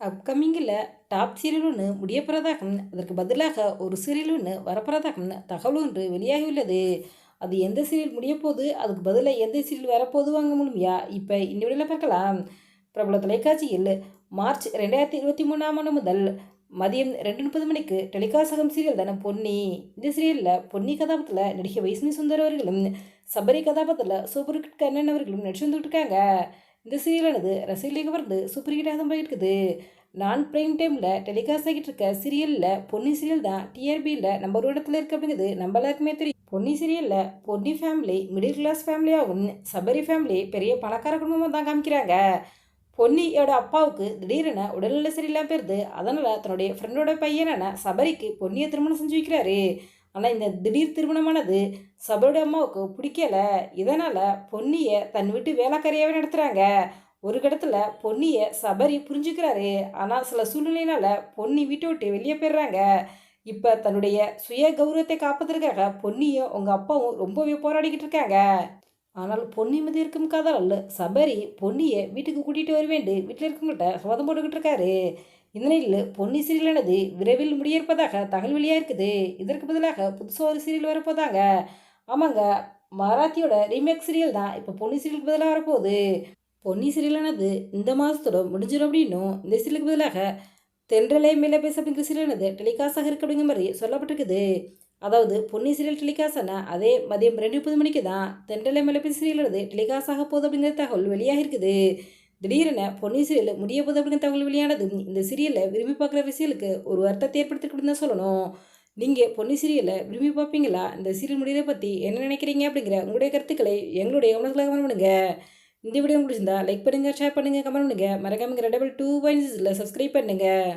அப்கமிங்கில் top serial ஒன்று முடியப்போறதாகவும் அதற்கு பதிலாக ஒரு சீரியல் ஒன்று வரப்போகிறதாகவும் தகவல் ஒன்று வெளியாகியுள்ளது. அது எந்த சீரியல் முடியப்போகுது அதுக்கு பதிலாக எந்த சீரியல் வரப்போது வாங்க முடியுமையா இப்போ இந்த வீடியோவில் பார்க்கலாம். பிரபல தொலைக்காட்சியில் மார்ச் ரெண்டாயிரத்தி இருபத்தி மூணாம் ஆண்டு முதல் மதியம் ரெண்டு முப்பது மணிக்கு டெலிகாசகம் சீரியல் தானே பொன்னி. இந்த சீரியலில் பொன்னி கதாபாத்திரத்தில் நடிகை வைஷ்ணவி சுந்தர் அவர்களும் சபரி கதாபாத்திரத்தில் சூப்பர் ஹிட் கண்ணன் அவர்களும் நடிச்சு வந்துட்டு இருக்காங்க. இந்த சீரியலானது ரசிகர்களுக்கு வந்து சூப்பர் ஹிட்டாக தான் போயிருக்குது நான் பிரைம் டைமில் டெலிகாஸ்ட் ஆகிட்டு இருக்க சீரியலில் பொன்னி சீரியல் தான் டிஆர்பியில் நம்பர் ஒரு இடத்துல இருக்கு அப்படிங்கிறது நம்ம எல்லாருக்குமே தெரியும். பொன்னி சீரியலில் பொன்னி ஃபேமிலி மிடில் கிளாஸ் ஃபேமிலியாகவும் சபரி ஃபேமிலி பெரிய பணக்கார குடும்பமாக தான் காமிக்கிறாங்க. பொன்னியோட அப்பாவுக்கு திடீரென உடல்நிலை சரியில்லாமல் போயிருது. அதனால் தன்னுடைய ஃப்ரெண்டோட பையனான சபரிக்கு பொன்னியை திருமணம் செஞ்சு வைக்கிறாரு. ஆனால் இந்த திடீர் திருமணமானது சபருடைய அம்மாவுக்கு பிடிக்கலை. இதனால் பொன்னியை தன் வீட்டு வேலைக்காரியாகவே நடத்துகிறாங்க ஒரு கடத்தில் பொன்னியை சபரி புரிஞ்சுக்கிறாரு. ஆனால் சில சூழ்நிலையினால் பொன்னி வீட்டை விட்டு வெளியே போயிடுறாங்க. இப்போ தன்னுடைய சுய கௌரவத்தை காப்பதற்காக பொன்னியும் உங்கள் அப்பாவும் ரொம்பவே போராடிக்கிட்டு இருக்காங்க. ஆனால் பொன்னி மீது இருக்கும் காதல் சபரி பொன்னியை வீட்டுக்கு கூட்டிகிட்டு வருவேண்டு. வீட்டில் இருக்கவங்கள்ட்ட சோதம் போட்டுக்கிட்டு இருக்காரு. இந்த நிலையில் பொன்னி சீரியலானது விரைவில் முடியிருப்பதாக தகவல் வெளியாக இருக்குது இதற்கு பதிலாக புதுசாக ஒரு சீரியல் வரப்போதாங்க. ஆமாங்க மராத்தியோட ரீமேக் சீரியல் தான். இப்போ பொன்னி சீரியலுக்கு பதிலாக வரப்போகுது. பொன்னி சீரியலானது இந்த மாதத்தோட முடிஞ்சிடும் அப்படின்னும். இந்த சீரியலுக்கு பதிலாக தென்றலை மேலே பேச அப்படிங்கிற சீரியலானது டெலிகாஸ்டாக இருக்கு அப்படிங்கிற மாதிரி சொல்லப்பட்டிருக்குது. அதாவது பொன்னி சீரியல் டெலிகாஸ்ட் அதே மதியம் ரெண்டு முப்பது மணிக்கு தான் தென்றலை மேலே பேச சீரியலானது டெலிகாஸ்ட் ஆக போகுது அப்படிங்கிற தகவல் வெளியாக இருக்குது. திடீரென பொன்னி சீரியல் முடிய போகுது அப்படிங்கிற தகவல் வெளியானதும் இந்த சீரியலை விரும்பி பார்க்குற விஷயலுக்கு ஒரு வருத்தத்தை ஏற்படுத்திக்கிட்டு தான் சொல்லணும். நீங்கள் பொன்னி சீரியலை விரும்பி பார்ப்பீங்களா? இந்த சீரியல் முடியதை பற்றி என்ன நினைக்கிறீங்க அப்படிங்கிற உங்களுடைய கருத்துக்களை எங்களுடைய கவனத்தில் கவனம் பண்ணுங்க. இந்த வீடியோ முடிச்சிருந்தா லைக் பண்ணுங்கள் ஷேர் பண்ணுங்கள் கமெண்ட் பண்ணுங்கள் மறக்காம டபுள் டூ பாயிண்ட்ஸில் சப்ஸ்கிரைப் பண்ணுங்கள்